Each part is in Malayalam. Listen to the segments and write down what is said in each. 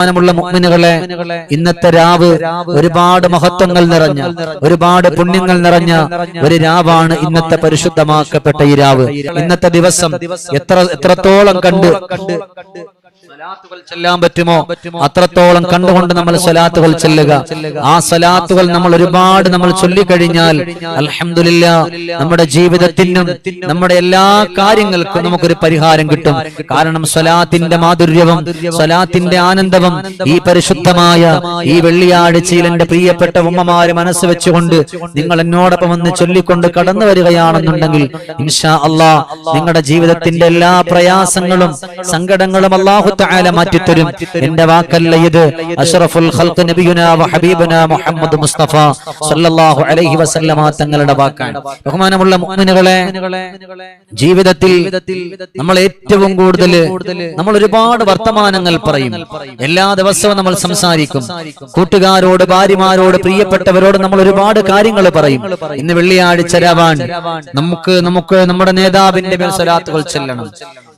ബഹുമാനമുള്ള മുഅ്മിനുകളെ ഇന്നത്തെ രാവ് ഒരുപാട് മഹത്വങ്ങൾ നിറഞ്ഞ ഒരുപാട് പുണ്യങ്ങൾ നിറഞ്ഞ ഒരു രാവാണ് ഇന്നത്തെ പരിശുദ്ധമാക്കപ്പെട്ട ഈ രാവ്. ഇന്നത്തെ ദിവസം എത്ര എത്രത്തോളം കണ്ട് ചെല്ലാൻ പറ്റുമോ? അത്രത്തോളം കണ്ടുകൊണ്ട് നമ്മൾ സ്വലാത്തുകൾ ചെല്ലുക. ആ സ്വലാത്തുകൾ നമ്മൾ ഒരുപാട് നമ്മൾ ചൊല്ലിക്കഴിഞ്ഞാൽ അലഹമില്ല നമ്മുടെ ജീവിതത്തിനും നമ്മുടെ എല്ലാ കാര്യങ്ങൾക്കും നമുക്കൊരു പരിഹാരം കിട്ടും. കാരണം സ്വലാത്തിന്റെ മാധുര്യവും സ്വലാത്തിന്റെ ആനന്ദവും ഈ പരിശുദ്ധമായ ഈ വെള്ളിയാഴ്ചയിൽ എന്റെ പ്രിയപ്പെട്ട ഉമ്മമാര് മനസ്സ് വെച്ചുകൊണ്ട് നിങ്ങൾ എന്നോടൊപ്പം വന്ന് ചൊല്ലിക്കൊണ്ട് കടന്നു വരികയാണെന്നുണ്ടെങ്കിൽ ഇൻഷാ അള്ളാ നിങ്ങളുടെ ജീവിതത്തിന്റെ എല്ലാ പ്രയാസങ്ങളും സങ്കടങ്ങളും അള്ളാഹു തആല മാറ്റിത്തരും എന്റെ വാക്കല്ല ഇത്. അഷ്റഫുൽ ഖൽഖ് നബിയുന വ ഹബീബനാ മുഹമ്മദ് മുസ്തഫ സല്ലല്ലാഹു അലൈഹി വസല്ലമ തങ്ങളുടെ വാക്കാണ്. ബഹുമാനമുള്ള മുഅ്മിനുകളെ ജീവിതത്തിൽ നമ്മൾ ഏറ്റവും കൂടുതൽ നമ്മൾ ഒരുപാട് വർത്തമാനങ്ങൾ പറയും. എല്ലാ ദിവസവും നമ്മൾ സംസാരിക്കും. കൂട്ടുകാരോട് ഭാര്യമാരോട് പ്രിയപ്പെട്ടവരോട് നമ്മൾ ഒരുപാട് കാര്യങ്ങൾ പറയും. ഇന്ന് വെള്ളിയാഴ്ച രാവാൻ. നമുക്ക് നമുക്ക് നമ്മുടെ നേതാവിന്റെ മേൽ സ്വലാത്തുകൾ ചെല്ലണം.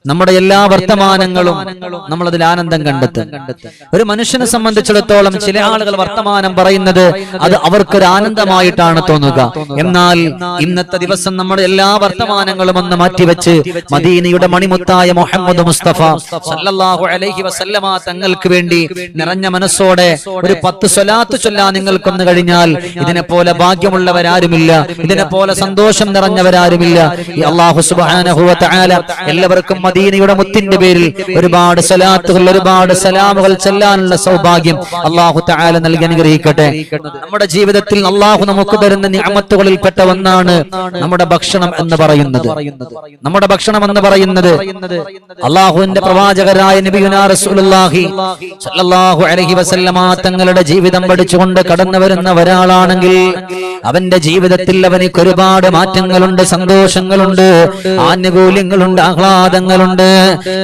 നമ്മുടെ എല്ലാ വർത്തമാനങ്ങളും നമ്മൾ അതിൽ ആനന്ദം കണ്ടെത്തും. ഒരു മനുഷ്യനെ സംബന്ധിച്ചിടത്തോളം ചില ആളുകൾ വർത്തമാനം പറയുന്നത് അത് അവർക്കൊരു ആനന്ദമായിട്ടാണ് തോന്നുക. എന്നാൽ ഇന്നത്തെ ദിവസം നമ്മുടെ എല്ലാ വർത്തമാനങ്ങളും ഒന്ന് മാറ്റിവെച്ച് മദീനയുടെ മണിമുത്തായ മുഹമ്മദ് മുസ്തഫ സല്ലല്ലാഹു അലൈഹി വസല്ലമ തങ്ങൾക്ക് വേണ്ടി നിറഞ്ഞ മനസ്സോടെ ഒരു പത്ത് സ്വലാത്ത് ചൊല്ലാ നിങ്ങൾക്കൊന്ന് കഴിഞ്ഞാൽ ഇതിനെ പോലെ ഭാഗ്യമുള്ളവരാരുമില്ല. ഇതിനെ പോലെ സന്തോഷം നിറഞ്ഞവരാരുമില്ല. ഈ അള്ളാഹു സുബ്ഹാനഹു വ എല്ലാവർക്കും മദീനയുടെ മുത്തിന്റെ പേരിൽ ഒരുപാട് സലാത്തുകൾ ഒരുപാട് സലാമുകൾ ചെല്ലാനുള്ള സൗഭാഗ്യം അള്ളാഹു താല നൽകി അനുഗ്രഹിക്കട്ടെ. നമ്മുടെ ജീവിതത്തിൽ അള്ളാഹു നമുക്ക് തരുന്ന ഞാമത്തുകളിൽ പെട്ട ഒന്നാണ് നമ്മുടെ ഭക്ഷണം എന്ന് പറയുന്നത്. നമ്മുടെ ഭക്ഷണം എന്ന് പറയുന്നത് അള്ളാഹുവിന്റെ പ്രവാചകരായ വസല്ലമ തങ്ങളുടെ ജീവിതം പഠിച്ചുകൊണ്ട് കടന്നു വരുന്ന ഒരാളാണെങ്കിൽ അവന്റെ ജീവിതത്തിൽ അവനിക്ക് ഒരുപാട് മാറ്റങ്ങളുണ്ട് സന്തോഷങ്ങളുണ്ട് ആനുകൂല്യങ്ങളുണ്ട് ആഹ്ലാദങ്ങളുണ്ട്.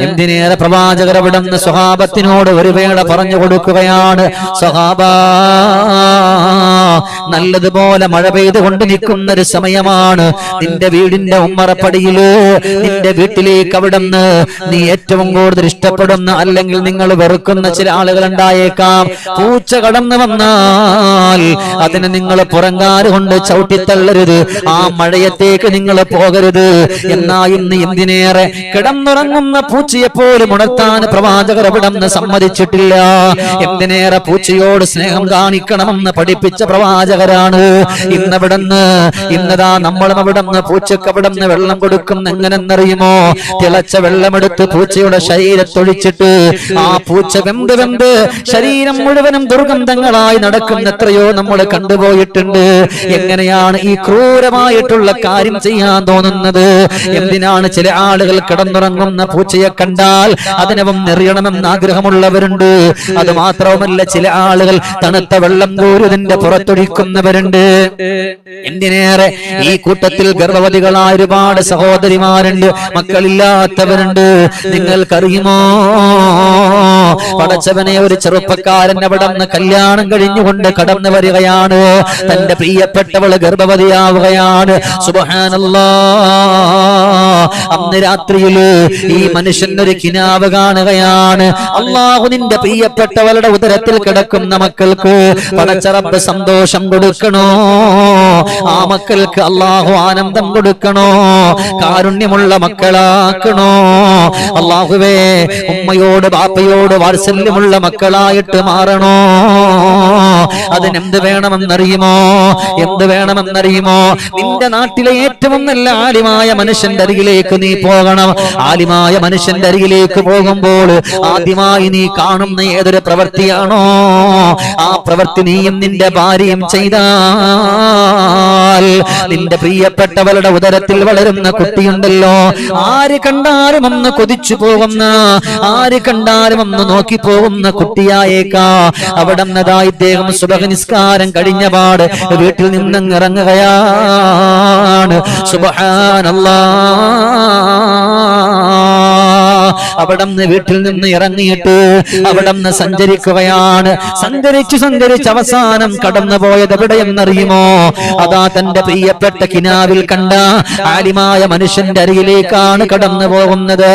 എന്തിനേറെ പ്രവാചകർ അവിടുന്ന് സ്വഹാബത്തിനോട് ഒരു വേള പറഞ്ഞു കൊടുക്കുകയാണ്. സ്വഹാബ നല്ലതുപോലെ മഴ പെയ്തുകൊണ്ട് നിൽക്കുന്ന ഒരു സമയമാണ്. നിന്റെ വീടിന്റെ ഉമ്മറപ്പടിയിൽ നിന്റെ വീട്ടിലേക്ക് അവിടുന്ന് നീ ഏറ്റവും കൂടുതൽ ഇഷ്ടപ്പെടുന്ന അല്ലെങ്കിൽ നിങ്ങൾ വെറുക്കുന്ന ചില ആളുകൾ ഉണ്ടായേക്കാം. പൂച്ച കടന്നു വന്നാൽ അതിന് നിങ്ങൾ പുറങ്കാൽ കൊണ്ട് ചവിട്ടിത്തള്ളരുത്. ആ മഴയത്തേക്ക് നിങ്ങൾ പോകരുത്. എന്നാ ഇന്ന് എന്തിനേറെ കിടന്നുറങ്ങുന്ന പൂച്ചയെ പോലും ഉണർത്താൻ പ്രവാചകർ അവിടുന്ന് സമ്മതിച്ചിട്ടില്ല എന്തിനേറെ പൂച്ചയോട് സ്നേഹം കാണിക്കണമെന്ന് പഠിപ്പിച്ച പ്രവാചകരാണ് ഇന്നവിടന്ന് ഇന്നതാ നമ്മളും അവിടുന്ന് പൂച്ചക്ക് അവിടുന്ന് വെള്ളം കൊടുക്കും എങ്ങനെന്നറിയുമോ തിളച്ച വെള്ളമെടുത്ത് പൂച്ചയുടെ ശരീരത്തൊഴിച്ചിട്ട് ആ പൂച്ച വെന്ത് വെന്ത് ശരീരം മുഴുവനും ദുർഗന്ധങ്ങളായി നടക്കുന്ന എത്രയോ നമ്മൾ കണ്ടുപോയിട്ടുണ്ട് എങ്ങനെയാണ് ഈ ക്രൂരമായിട്ടുള്ള കാര്യം ചെയ്യാൻ തോന്നുന്നത് എന്തിനാണ് ചില ആളുകൾ കിടന്നുറങ്ങുന്ന പൂച്ചയെ കണ്ടാൽ അതിനവം എറിയണമെന്ന് ആഗ്രഹമുള്ളവരുണ്ട്. അത് മാത്രവുമല്ല ചില ആളുകൾ തണുത്ത വെള്ളം കോരുതിന്റെ പുറത്തൊഴിക്കുന്നവരുണ്ട്. എന്തിനേറെ ഈ കൂട്ടത്തിൽ ഗർഭവതികളായ ഒരുപാട് സഹോദരിമാരുണ്ട്. മക്കളില്ലാത്തവരുണ്ട്. നിങ്ങൾക്കറിയുമോ? പടച്ചവനെ ഒരു ചെറുപ്പക്കാരൻ അവിടെ നിന്ന് കല്യാണം കഴിഞ്ഞുകൊണ്ട് കടന്നു വരികയാണ്. തന്റെ പ്രിയപ്പെട്ടവൾ ഗർഭവതിയാവുകയാണ്. അന്ന് രാത്രിയിൽ ഈ മനുഷ്യൻ ഒരു കിനാവ് കാണുകയാണ്. അള്ളാഹു നിന്റെ പ്രിയപ്പെട്ടവളുടെ ഉദരത്തിൽ കിടക്കുന്ന മക്കൾക്ക് പടച്ചറബ് സന്തോഷം കൊടുക്കണോ? ആ മക്കൾക്ക് അള്ളാഹു ആനന്ദം കൊടുക്കണോ? കാരുണ്യമുള്ള മക്കളാക്കണോ? അള്ളാഹുവേ ഉമ്മയോട് ബാപ്പയോട് വാത്സല്യമുള്ള മക്കളായിട്ട് മാറണോ? അതിനെന്ത് വേണമെന്നറിയുമോ? എന്ത് വേണമെന്നറിയുമോ? നിന്റെ നാട്ടിലെ ഏറ്റവും നല്ല ആലിമായ മനുഷ്യന്റെ അരികിലേക്ക് നീ പോകണം. ആലിമായ മനുഷ്യന്റെ അരികിലേക്ക് പോകുമ്പോൾ ആദ്യമായി നീ കാണുന്ന ഏതൊരു പ്രവൃത്തിയാണോ? ആ പ്രവൃത്തി നീയും നിന്റെ ഭാര്യയും ചെയ്താൽ നിന്റെ പ്രിയപ്പെട്ടവളുടെ ഉദരത്തിൽ വളരുന്ന കുട്ടിയുണ്ടല്ലോ. ആര് കണ്ടാലും ഒന്ന് കൊതിച്ചു പോകുന്ന ആര് കണ്ടാലും ഒന്ന് നോക്കി പോകുന്ന കുട്ടിയായേക്കാ. അവിടെ ഇദ്ദേഹം സുബഹ നിസ്കാരം കഴിഞ്ഞ പാട് വീട്ടിൽ നിന്നങ്ങ് ഇറങ്ങുകയാണ് സുബഹാനല്ലാ. അവിടെ നിന്ന് വീട്ടിൽ നിന്ന് ഇറങ്ങിയിട്ട് അവിടെ നിന്ന് സഞ്ചരിക്കുകയാണ്. സഞ്ചരിച്ചു സഞ്ചരിച്ച് അവസാനം കടന്നു പോയത് എവിടെയെന്നറിയുമോ? അതാ തന്റെ പ്രിയപ്പെട്ട കിനാവിൽ കണ്ട ആലിമായ മനുഷ്യന്റെ അരികിലേക്കാണ് കടന്നു പോകുന്നത്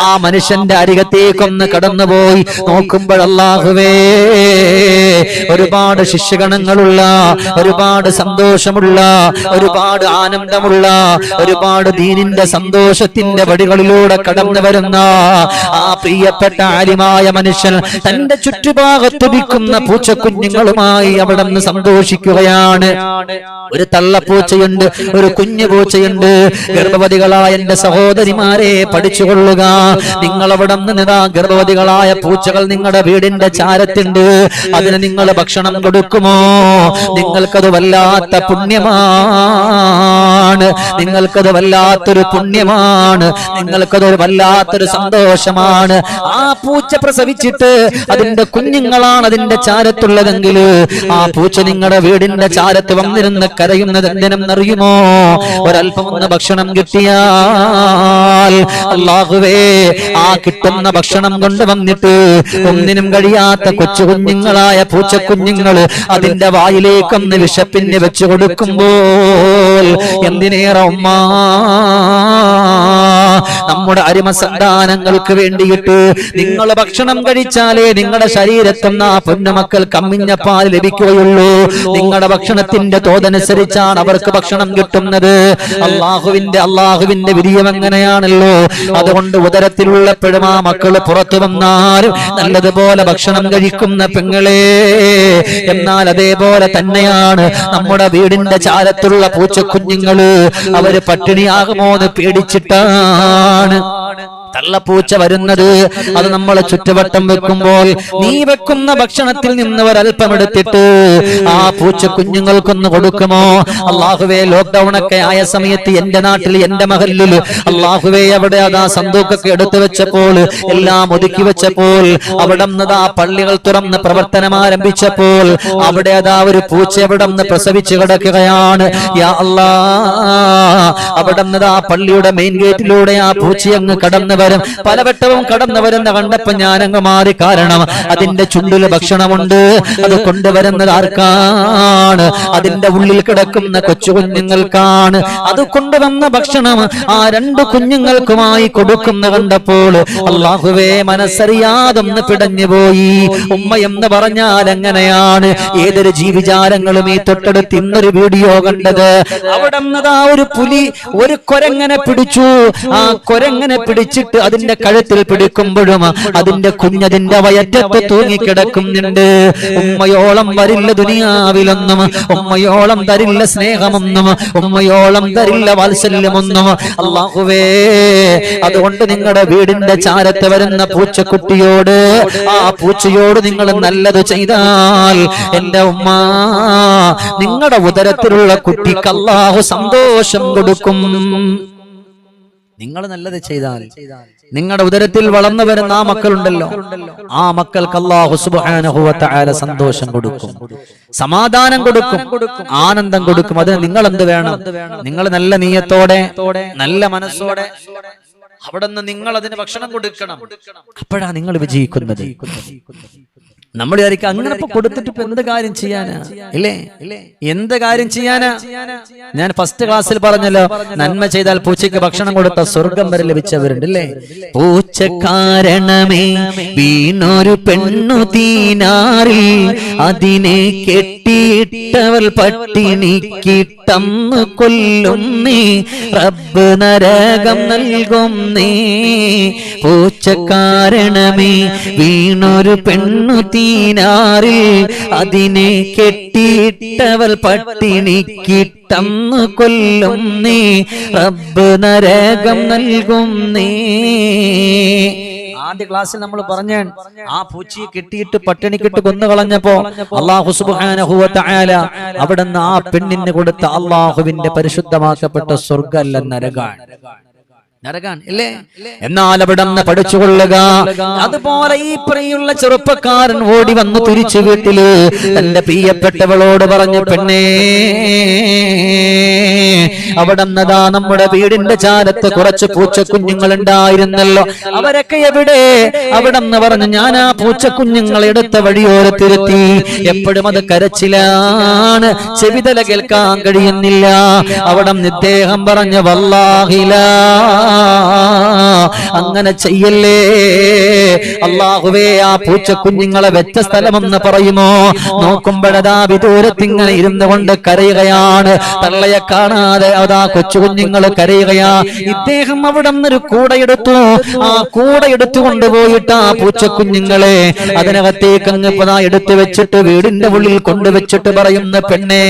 ആ മനുഷ്യന്റെ അരികത്തേക്കൊന്ന് കടന്നുപോയി നോക്കുമ്പോഴല്ലാഹുവേ ഒരുപാട് ശിഷ്യഗണങ്ങളുള്ള ഒരുപാട് സന്തോഷമുള്ള ഒരുപാട് ആനന്ദമുള്ള ഒരുപാട് ദീനിന്റെ സന്തോഷത്തിന്റെ വടികളിലൂടെ കടന്നു വരുന്ന ആ പ്രിയപ്പെട്ട ആര്യമായ മനുഷ്യൻ തന്റെ ചുറ്റുഭാഗത്തുടിക്കുന്ന പൂച്ചക്കുഞ്ഞുങ്ങളുമായി അവിടെ നിന്ന് സന്തോഷിക്കുകയാണ്. ഒരു തള്ളപ്പൂച്ചയുണ്ട് ഒരു കുഞ്ഞു പൂച്ചയുണ്ട് ഗർഭവതികളായ എന്റെ സഹോദരിമാരെ പഠിച്ചുകൊള്ളുക. നിങ്ങൾ അവിടെ നിന്ന് ഗർഭവതികളായ പൂച്ചകൾ നിങ്ങളുടെ വീടിന്റെ ചാരത്തുണ്ട്. അതിന് നിങ്ങൾ ഭക്ഷണം കൊടുക്കുമോ? നിങ്ങൾക്കത് വല്ലാത്ത പുണ്യമാണ്. നിങ്ങൾക്കത് വല്ലാത്തൊരു പുണ്യമാണ്. നിങ്ങൾക്കത് വല്ലാത്തൊരു സന്തോഷമാണ്. ആ പൂച്ച പ്രസവിച്ചിട്ട് അതിന്റെ കുഞ്ഞുങ്ങളാണ് അതിന്റെ ചാരത്തുള്ളതെങ്കിൽ ആ പൂച്ച നിങ്ങളുടെ വീടിന്റെ ചാരത്ത് വന്നിരുന്ന് കരയുന്നത് എന്തിനെന്നറിയുമോ? ഒരല്പം ഒന്ന് ഭക്ഷണം കിട്ടിയാൽ അള്ളാഹുവേ ആ കിട്ടുന്ന ഭക്ഷണം കൊണ്ട് വന്നിട്ട് ഒന്നിനും കഴിയാത്ത കൊച്ചു കുഞ്ഞുങ്ങളായ പൂച്ച കുഞ്ഞുങ്ങൾ അതിന്റെ വായിലേക്കൊന്ന് വിശപ്പിന് വെച്ചു കൊടുക്കുമ്പോൾ എന്തിനേറെ ഉമ്മ നമ്മുടെ അരിമ സന്താനങ്ങൾക്ക് വേണ്ടിയിട്ട് നിങ്ങൾ ഭക്ഷണം കഴിച്ചാലേ നിങ്ങളുടെ ശരീരത്തിൽ നിന്ന് ആ പൊന്നുമക്കൾ കമ്മിഞ്ഞ പാൽ ലഭിക്കുകയുള്ളൂ. നിങ്ങളുടെ ഭക്ഷണത്തിന്റെ തോതനുസരിച്ചാണ് അവർക്ക് ഭക്ഷണം കിട്ടുന്നത്. അള്ളാഹുവിന്റെ അള്ളാഹുവിന്റെ വിധിയം എങ്ങനെയാണല്ലോ? അതുകൊണ്ട് ഉദരത്തിലുള്ളപ്പോഴും ആ മക്കൾ പുറത്തു വന്നാലും നല്ലതുപോലെ ഭക്ഷണം കഴിക്കുന്ന പെങ്ങളെ എന്നാൽ അതേപോലെ തന്നെയാണ് നമ്മുടെ വീടിന്റെ ചാരത്തുള്ള പൂച്ചക്കുഞ്ഞുങ്ങൾ അവർ പട്ടിണിയാകുമോ എന്ന് പേടിച്ചിട്ടാണ് തള്ളപ്പൂച്ച വരുന്നത്. അത് നമ്മൾ ചുറ്റുവട്ടം വെക്കുമ്പോൾ നീ വെക്കുന്ന ഭക്ഷണത്തിൽ നിന്ന് ഒരൽപ്പം എടുത്തിട്ട് ആ പൂച്ച കുഞ്ഞുങ്ങൾക്കൊന്ന് കൊടുക്കുമോ? അള്ളാഹുവേ ലോക്ക്ഡൌൺ ഒക്കെ ആയ സമയത്ത് എന്റെ നാട്ടിൽ എന്റെ മഹലിൽ അള്ളാഹുവേ അവിടെ അതാ സന്തൂക്കൊക്കെ എടുത്തു വെച്ചപ്പോൾ എല്ലാം ഒതുക്കി വെച്ചപ്പോൾ അവിടെ ആ പള്ളികൾ തുറന്ന് പ്രവർത്തനം ആരംഭിച്ചപ്പോൾ അവിടെ അതാ ഒരു പൂച്ച അവിടെ നിന്ന് പ്രസവിച്ചു കിടക്കുകയാണ്. അവിടെ നിന്ന് ആ പള്ളിയുടെ മെയിൻ ഗേറ്റിലൂടെ ആ പൂച്ച അങ്ങ് കടന്നു വരും പലവട്ടവും കടന്നു വരുന്ന കണ്ടപ്പോ ഞാനങ്ങ് മാറി കാരണം അതിന്റെ ചുണ്ടിൽ ഭക്ഷണമുണ്ട്. അത് കൊണ്ടുവരുന്നത് ആർക്കാണ്? അതിന്റെ ഉള്ളിൽ കിടക്കുന്ന കൊച്ചു കുഞ്ഞുങ്ങൾക്കാണ്. അത് കൊണ്ടുവന്ന ഭക്ഷണം ആ രണ്ട് കുഞ്ഞുങ്ങൾക്കുമായി കൊടുക്കുന്ന കണ്ടപ്പോൾ അള്ളാഹുവേ മനസ്സറിയാതൊന്ന് പിടഞ്ഞു പോയി. ഉമ്മ എന്ന് പറഞ്ഞാൽ എങ്ങനെയാണ്? ഏതൊരു ജീവിചാരങ്ങളും ഈ തൊട്ടടുത്ത് ഇന്നൊരു വീഡിയോ കണ്ടത്. അവിടെ ആ ഒരു പുലി ഒരു കൊരങ്ങനെ പിടിച്ചു. ആ കൊരങ്ങനെ പിടിച്ചിട്ട് അതിന്റെ കഴുത്തിൽ പിടിക്കുമ്പോഴും അതിന്റെ കുഞ്ഞതിന്റെ വയറ്റത്ത് തൂങ്ങിക്കിടക്കുന്നുണ്ട്. ഉമ്മയോളം വരില്ല ദുനിയാവിലൊന്നും. ഉമ്മയോളം തരില്ല സ്നേഹമൊന്നും. ഉമ്മയോളം തരില്ല വാത്സല്യമൊന്നും. അള്ളാഹുവേ അതുകൊണ്ട് നിങ്ങളുടെ വീടിന്റെ ചാരത്ത് വരുന്ന പൂച്ചക്കുട്ടിയോട് ആ പൂച്ചയോട് നിങ്ങൾ നല്ലത് ചെയ്താൽ എന്റെ ഉമ്മ നിങ്ങളുടെ ഉദരത്തിലുള്ള കുട്ടിക്ക് അള്ളാഹു സന്തോഷം കൊടുക്കും. നിങ്ങൾ നല്ലത് ചെയ്താൽ നിങ്ങളുടെ ഉദരത്തിൽ വളർന്നു വരുന്ന ആ മക്കളുണ്ടല്ലോ. ആ മക്കൾക്ക് അള്ളാഹു സുബ്ഹാനഹു വ തആല സന്തോഷം കൊടുക്കും. സമാധാനം കൊടുക്കും. ആനന്ദം കൊടുക്കും. അതിന് നിങ്ങൾ എന്ത് വേണം? നിങ്ങൾ നല്ല നീയത്തോടെ നല്ല മനസ്സോടെ അവിടെ നിന്ന് നിങ്ങൾ അതിന് ഭക്ഷണം കൊടുക്കണം. അപ്പോഴാ നിങ്ങൾ വിജയിക്കുന്നത്. നമ്മൾ വിചാരിക്കും അങ്ങനെ ഇപ്പൊ കൊടുത്തിട്ട് ഇപ്പൊ എന്ത് കാര്യം ചെയ്യാനാ? ഇല്ലേ? എന്ത് കാര്യം ചെയ്യാനാ? ഞാൻ ഫസ്റ്റ് ക്ലാസ്സിൽ പറഞ്ഞല്ലോ നന്മ ചെയ്താൽ പൂച്ചയ്ക്ക് ഭക്ഷണം കൊടുത്ത സ്വർഗം വരെ ലഭിച്ചവരുണ്ട് അല്ലേ പൂച്ച കാരണമേ വീണൊരു പെണ്ണു തീനാറിൽ അതിനെ കെട്ടിയിട്ടവൾ പട്ടിണിക്കിട്ടന്ന് കൊല്ലുന്നേ റബ്ബ് നരകം നൽകുന്നേ പൂച്ച കാരണമേ വീണൊരു പെണ്ണു തീനാറിൽ അതിനെ കെട്ടിയിട്ടവൾ പട്ടിണിക്കിട്ടന്ന് നീ. റബ്ബ് നരകം നൽകുന്നേ ആദ്യ ക്ലാസ്സിൽ നമ്മൾ പറഞ്ഞ ആ പൂച്ചയെ കെട്ടിയിട്ട് പട്ടിണിക്കിട്ട് കൊന്നു കളഞ്ഞപ്പോ അള്ളാഹു തആല അവിടുന്ന് ആ പെണ്ണിന് കൊടുത്ത അള്ളാഹുവിന്റെ പരിശുദ്ധമാക്കപ്പെട്ട സ്വർഗല്ല നരകാണ്. എന്നാൽ അവിടെ നിന്ന് പഠിച്ചുകൊള്ളുക. അതുപോലെ ഈ പ്രിയുള്ള ചെറുപ്പക്കാരൻ ഓടി വന്നു തിരിച്ചു വീട്ടിൽ തന്റെ പ്രിയപ്പെട്ടവളോട് പറഞ്ഞു പെണ്ണേ അവിടെ നിന്നതാ നമ്മുടെ വീടിന്റെ ചാരത്ത് കുറച്ച് പൂച്ചക്കുഞ്ഞുങ്ങൾ ഉണ്ടായിരുന്നല്ലോ അവരൊക്കെ എവിടെ? അവിടെ നിന്ന് പറഞ്ഞു ഞാൻ ആ പൂച്ചക്കുഞ്ഞുങ്ങൾ എടുത്ത വഴിയോരത്തിരുത്തി എപ്പോഴും അത് കരച്ചിലാണ്. ചെവിതല കേൾക്കാൻ കഴിയുന്നില്ല. അവിടെ നിദ്ദേഹം ഇദ്ദേഹം പറഞ്ഞ വല്ലാഹില അങ്ങനെ ചെയ്യല്ലേ? അള്ളാഹുവേ ആ പൂച്ചക്കുഞ്ഞുങ്ങളെ വെച്ച സ്ഥലമെന്ന് പറയുമോ? നോക്കുമ്പോഴതാ വിദൂരത്തിങ്ങനെ ഇരുന്നു കൊണ്ട് കരയുകയാണ്. തള്ളയെ കാണാതെ അതാ കൊച്ചുകുഞ്ഞുങ്ങൾ കരയുകയാ. ഇദ്ദേഹം അവിടെ നിന്നൊരു കൂടയെടുത്തു ആ കൂടയെടുത്തു കൊണ്ടുപോയിട്ട് ആ പൂച്ചക്കുഞ്ഞുങ്ങളെ അതിനകത്തേക്ക് അങ്ങ് ഇപ്പതാ എടുത്തു വെച്ചിട്ട് വീടിന്റെ ഉള്ളിൽ കൊണ്ടുവച്ചിട്ട് പറയുന്ന പെണ്ണേ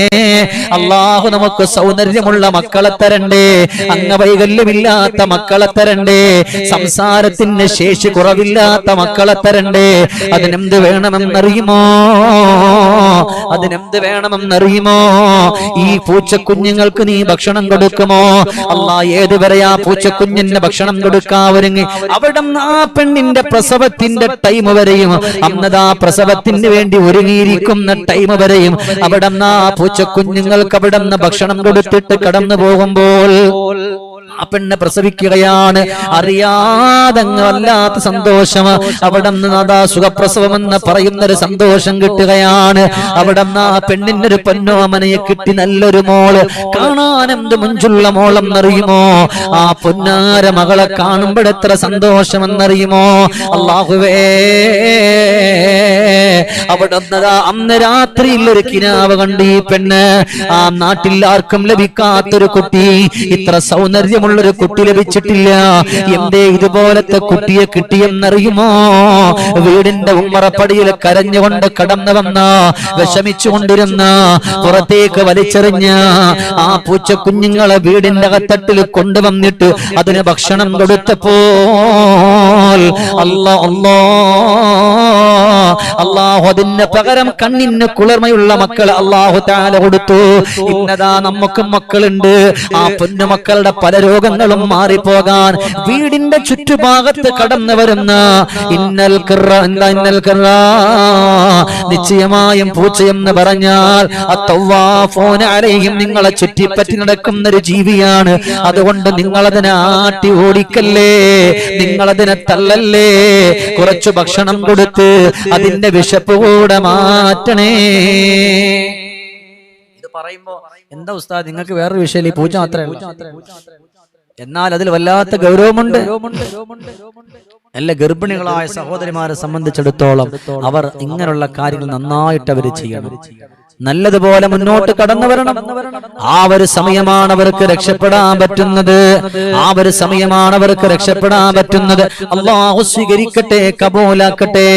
അള്ളാഹു നമുക്ക് സൗന്ദര്യമുള്ള മക്കളെ തരണ്ടേ. അംഗവൈകല്യമില്ലാത്ത മക്കളെ തരണ്ടേ സംസാരത്തിന് ശേഷി കുറവില്ലാത്ത മക്കളെ തരണ്ടേ അതിനെന്ത് വേണമെന്നറിയുമോ? അതിനെന്ത് വേണമെന്നറിയുമോ? ഈ പൂച്ചക്കുഞ്ഞുങ്ങൾക്ക് നീ ഭക്ഷണം കൊടുക്കുമോ? അല്ല ഏതുവരെ ആ പൂച്ചക്കുഞ്ഞിന് ഭക്ഷണം കൊടുക്കാ ഒരുങ്ങി അവിടെ ആ പെണ്ണിന്റെ പ്രസവത്തിന്റെ ടൈം വരെയും അന്നതാ പ്രസവത്തിന് വേണ്ടി ഒരുങ്ങിയിരിക്കുന്ന ടൈം വരെയും അവിടെ ആ പൂച്ചക്കുഞ്ഞുങ്ങൾക്ക് അവിടെ ഭക്ഷണം കൊടുത്തിട്ട് കടന്നു പോകുമ്പോൾ ആ പ്രസവിക്കുകയാണ്. അറിയാതെ അങ്ങ് വല്ലാത്ത സന്തോഷം. അവിടെ അതാ സുഖപ്രസവം എന്ന് പറയുന്ന ഒരു സന്തോഷം കിട്ടുകയാണ്. അവിടെ ആ പെണ്ണിന്റെ ഒരു പൊന്നോമനയെ കിട്ടി നല്ലൊരു മോൾ. കാണാൻ എന്ത് മുഞ്ചുള്ള മോളെന്നറിയുമോ? ആ പൊന്നാര മകളെ കാണുമ്പോഴെത്ര സന്തോഷമെന്നറിയുമോ? അള്ളാഹുവേ. അവിടെ അന്ന് രാത്രിയിൽ ഒരു കിനാവ് കണ്ട് ഈ പെണ്ണ് ആ നാട്ടിൽ ആർക്കും ലഭിക്കാത്തൊരു കുട്ടി. ഇത്ര സൗന്ദര്യമുള്ളൊരു കുട്ടി ലഭിച്ചിട്ടില്ല. എന്തേ ഇതുപോലത്തെ കുട്ടിയെ കിട്ടിയെന്നറിയുമോ? വീടിന്റെ ഉമ്മറപ്പടിയിൽ കരഞ്ഞുകൊണ്ട് കടന്നു വന്ന വിഷമിച്ചുകൊണ്ടിരുന്ന പുറത്തേക്ക് വലിച്ചെറിഞ്ഞ ആ പൂച്ച കുഞ്ഞുങ്ങളെ വീടിന്റെ അകത്തട്ടിൽ കൊണ്ടുവന്നിട്ട് അതിന് ഭക്ഷണം കൊടുത്തപ്പോൾ അല്ലോ അല്ലാ അള്ളാഹു അതിന് പകരം കണ്ണിന് കുളിർമയുള്ള മക്കൾ അള്ളാഹു താല കൊടുത്തു. ഇന്നതാ നമുക്ക് മക്കളുണ്ട്. ആ പൊന്നു മക്കളുടെ പല രോഗങ്ങളും മാറിപ്പോകാൻ. വീടിന്റെ ചുറ്റുഭാഗത്ത് കടന്നു വരുന്ന ഇന്നൽ കിറ എന്താ ഇന്നൽ കിറ നിശ്ചയമായും പൂച്ചയെന്ന് പറഞ്ഞാൽ അലയും നിങ്ങളെ ചുറ്റിപ്പറ്റി നടക്കുന്ന ഒരു ജീവിയാണ്. അതുകൊണ്ട് നിങ്ങളതിനെ ആട്ടി ഓടിക്കല്ലേ? നിങ്ങളതിനെ തള്ളല്ലേ? കുറച്ചു ഭക്ഷണം കൊടുത്ത് അതിന്റെ വിശപ്പ് കൂടെ മാറ്റണേ. ഇത് പറയുമ്പോ എന്താ ഉസ്താദ് നിങ്ങൾക്ക് വേറൊരു വിഷയം ഈ പൂജ മാത്രമേ എന്നാൽ അതിൽ വല്ലാത്ത ഗൗരവമുണ്ട്. എല്ലാ ഗർഭിണികളായ സഹോദരിമാരെ സംബന്ധിച്ചിടത്തോളം അവർ ഇങ്ങനെയുള്ള കാര്യങ്ങൾ നന്നായിട്ട് അവർ ചെയ്യണം. നല്ലതുപോലെ മുന്നോട്ട് കടന്നു വരണം. ആ ഒരു സമയമാണ് അവർക്ക് രക്ഷപ്പെടാൻ പറ്റുന്നത്. ആ ഒരു സമയമാണ് അവർക്ക് രക്ഷപ്പെടാൻ പറ്റുന്നത്. അള്ളാഹു സ്വീകരിക്കട്ടെ കബൂലാക്കട്ടെ.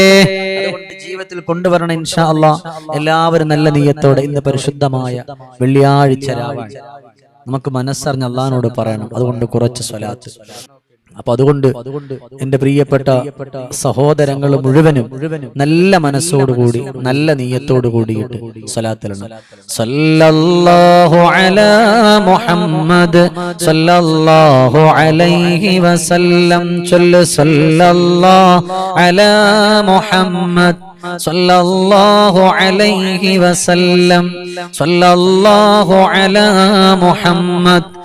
ജീവിതത്തിൽ കൊണ്ടുവരണം ഇൻഷാ അള്ളാ എല്ലാവരും നല്ല നീയത്തോടെ ഇന്ന് പരിശുദ്ധമായ വെള്ളിയാഴ്ച നമുക്ക് മനസ്സറിഞ്ഞ് അള്ളഹാനോട് പറയണം. അതുകൊണ്ട് കുറച്ച് സ്വലാത്ത്. അപ്പൊ അതുകൊണ്ട് എന്റെ പ്രിയപ്പെട്ട സഹോദരങ്ങൾ മുഴുവനും നല്ല മനസ്സോടുകൂടി നല്ല നീയത്തോടു കൂടിയിട്ട് സ്വലാത്തിലാണ് സല്ലല്ലാഹു അലാ മുഹമ്മദ് സല്ലല്ലാഹു അലൈഹി വസല്ലം ചൊല്ല് സല്ലല്ലാഹു അലാ മുഹമ്മദ് صلى الله عليه وسلم صلى الله على محمد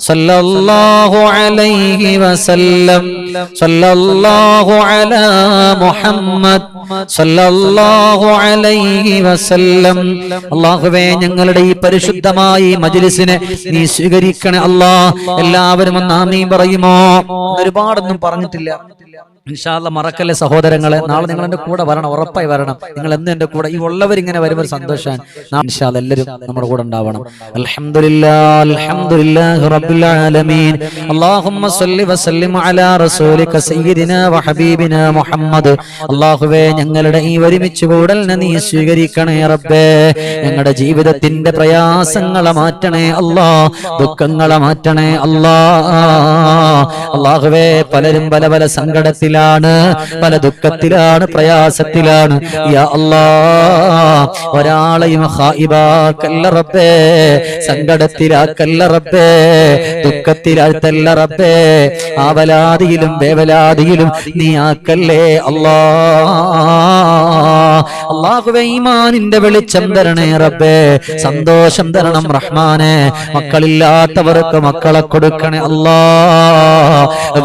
സല്ലല്ലാഹു അലൈഹി വസല്ലം സല്ലല്ലാഹു അലാ മുഹമ്മദ് സല്ലല്ലാഹു അലൈഹി വസല്ലം. അല്ലാഹുവേ ഞങ്ങളുടെ ഈ പരിശുദ്ധമായ ഈ മജ്ലിസിനെ നീ സ്വീകരിക്കണേ അല്ലാഹ്. എല്ലാവരും ഒന്ന് ആമീൻ പറയുമോ? ഒരുപാടൊന്നും പറഞ്ഞിട്ടില്ല. ഇൻഷാല്ല മറക്കല്ലേ സഹോദരങ്ങളെ. നാളെ നിങ്ങൾ എന്റെ കൂടെ വരണം ഉറപ്പായി വരണം. നിങ്ങൾ എന്ന് എന്റെ കൂടെ ഈ ഉള്ളവർ ഇങ്ങനെ വരുമ്പോൾ സന്തോഷമാണ് ഇൻഷാല്ല എല്ലാവരും നമ്മുടെ കൂടെ ഉണ്ടാവണം. അല്ലാഹുമ്മ സ്വല്ലി വസല്ലിം അലാ റസൂലിക സയ്യിദിനാ വഹബീബിനാ മുഹമ്മദ്. അല്ലാഹുവേ ഞങ്ങളുടെ ഈ ഒരുമിച്ച് കൂടലിനെ നീ സ്വീകരിക്കണേ റബ്ബേ. ഞങ്ങളുടെ ജീവിതത്തിന്റെ പ്രയാസങ്ങളെ മാറ്റണേ അല്ലാ. ദുഃഖങ്ങളെ മാറ്റണേ അല്ലാ. അള്ളാഹുവേ പലരും പല പല സങ്കടത്തിലാണ് പല ദുഃഖത്തിലാണ് പ്രയാസത്തിലാണ്. യാ അല്ലാ ഒരാളെയും ഹായിബാക്കല്ല റബ്ബേ സങ്കടത്തിലാക്കല്ല റബ്ബേ ദുഃഖത്തിലാഴ്ത്തല്ല റബ്ബേ ആവലാതിയിലും വേവലാതിയിലും നീ ആക്കല്ലേ അല്ലാ അള്ളാഹുവേ ഈമാനിന്റെ വെളിച്ചം തരണേ റബ്ബേ സന്തോഷം തരണം റഹ്മാനെ മക്കളില്ലാത്തവർക്ക് മക്കളെ കൊടുക്കണേ അല്ലാ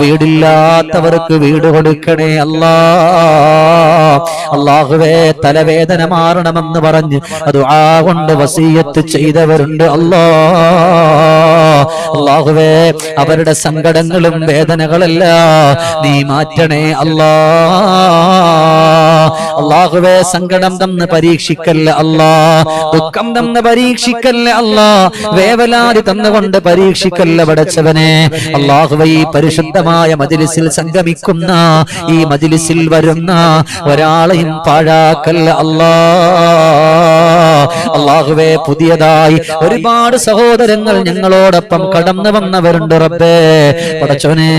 വീടില്ലാത്തവർക്ക് വീട് കൊടുക്കണേ അല്ലാ. അള്ളാഹുവേ തലവേദന മാറണമെന്ന് പറഞ്ഞ് അത് ആ കൊണ്ട് വസീയത്ത് ചെയ്തവരുണ്ട് അല്ലാ. അള്ളാഹുവേ അവരുടെ സങ്കടങ്ങളും വേദനകളല്ല നീ മാറ്റണേ അല്ലാ. അള്ളാഹുവേ സങ്കടം തന്ന് പരീക്ഷിക്കല്ല അല്ലാ ദുഃഖം തന്ന് പരീക്ഷിക്കല്ല അല്ലാ വേവലാതി തന്നുകൊണ്ട് പരീക്ഷിക്കല്ല പടച്ചവനെ. അള്ളാഹുവെ ഈ പരിശുദ്ധമായ മജിലിസിൽ സംഗമിക്കുന്ന ഈ മജിലിസിൽ വരുന്ന ഒരാളെയും പാഴാക്കല്ല അല്ലാ അള്ളാഹുവെ പുതിയതായി ഒരുപാട് സഹോദരങ്ങൾ ഞങ്ങളോടൊപ്പം കടന്നു വന്നവരുണ്ട് റബ്ബേ. പടച്ചവനെ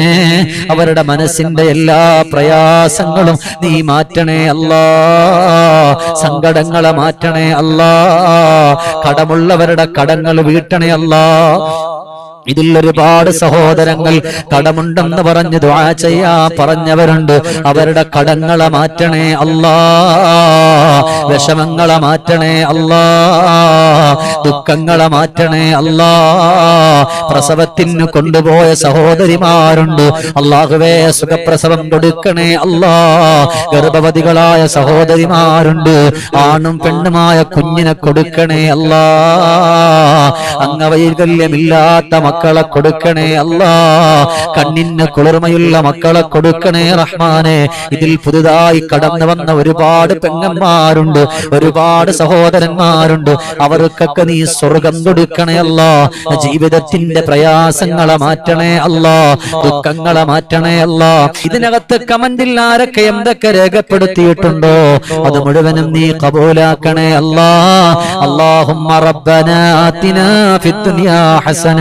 അവരുടെ മനസ്സിന്റെ എല്ലാ പ്രയാസങ്ങളും നീ മാറ്റണേ അല്ലാ. സങ്കടങ്ങളെ മാറ്റണേ അല്ലാ. കടമുള്ളവരുടെ കടങ്ങൾ വീട്ടണേ അല്ലാ. ഇതിൽ ഒരുപാട് സഹോദരങ്ങൾ കടമുണ്ടെന്ന് പറഞ്ഞ് ദ്വാ ചെയ്യാ പറഞ്ഞവരുണ്ട്. അവരുടെ കടങ്ങളെ മാറ്റണേ അല്ലാ. വിഷമങ്ങളെ മാറ്റണേ അല്ലാ. ദുഃഖങ്ങളെ മാറ്റണേ അല്ലാ. പ്രസവത്തിന് കൊണ്ടുപോയ സഹോദരിമാരുണ്ട്. അള്ളാഹുവേ സുഖപ്രസവം കൊടുക്കണേ അല്ലാ. ഗർഭവതികളായ സഹോദരിമാരുണ്ട്. ആണും പെണ്ണുമായ കുഞ്ഞിനെ കൊടുക്കണേ അല്ലാ. അംഗവൈകല്യമില്ലാത്ത മക്കളെ കൊടുക്കണേ അല്ല. കണ്ണിന് കുളിർമയുള്ള മക്കളെ കൊടുക്കണേ റഹ്മാനെ. ഇതിൽ പുതുതായി കടന്നു വന്ന ഒരുപാട് പെങ്ങന്മാരുണ്ട് ഒരുപാട് സഹോദരന്മാരുണ്ട്. അവർക്കൊക്കെ നീ സ്വർഗം കൊടുക്കണേ അല്ല. ജീവിതത്തിന്റെ പ്രയാസങ്ങളെ മാറ്റണേ അല്ല. ദുഃഖങ്ങളെ മാറ്റണേ അല്ല. ഇതിനകത്ത് കമന്റിൽ ആരൊക്കെ എന്തൊക്കെ രേഖപ്പെടുത്തിയിട്ടുണ്ടോ? അത് മുഴുവനും നീ കബൂലാക്കണേ അല്ലാ. അള്ളാഹുമ്മ റബ്ബനാ ആതിനാ ഫിദ്ദുനിയാ ഹസന.